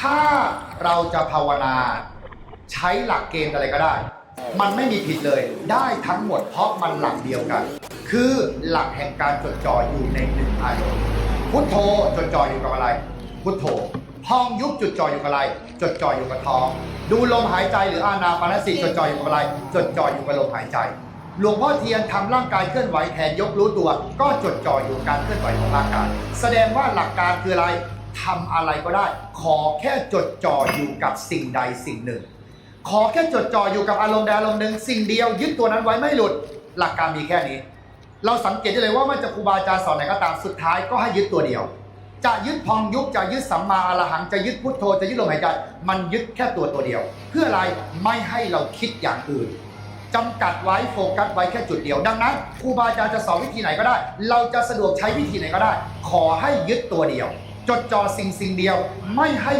ถ้าเราจะภาวนาใช้หลักเกณฑ์อะไรก็ได้ มันไม่มีผิดเลยได้ทั้งหมดเพราะมันหลักเดียวกัน คือหลักแห่งการจดจ่ออยู่ในหนึ่งอารมณ์พุทโธจดจ่ออยู่กับอะไร พุทโธพองยุบจดจ่ออยู่กับอะไร จดจ่ออยู่กับท้อง ดูลมหายใจหรืออานาปานสติจดจ่ออยู่กับอะไร จดจ่ออยู่กับลมหายใจหลวงพ่อเทียนทำร่างกายเคลื่อนไหวแขนยกรู้ตัว ก็จดจ่ออยู่การเคลื่อนไหวของร่างกาย แสดงว่าหลักการคืออะไร ทำอะไรก็ได้ ขอแค่จดจ่ออยู่กับสิ่งใดสิ่งหนึ่ง ขอแค่จดจ่ออยู่กับอารมณ์ใดอารมณ์หนึ่งสิ่งเดียวยึดตัวนั้นไว้ไม่หลุด หลักการมีแค่นี้ เราสังเกตได้เลยว่ามันจะครูบาอาจารย์สอนไหนก็ตามสุดท้ายก็ให้ยึดตัวเดียว จะยึดพองยุบจะยึดสัมมาอรหังจะยึดพุทโธจะยึดลมหายใจมันยึดแค่ตัวตัวเดียว เพื่ออะไรไม่ให้เราคิดอย่างอื่นจำกัดไว้โฟกัสไว้แค่จุดเดียว ดังนั้นครูบาอาจารย์จะสอนวิธีไหนก็ได้ เราจะสะดวกใช้วิธีไหนก็ได้ ขอให้ยึดตัวเดียว จดจ่อสิ่งสิ่งเดียวไม่ให้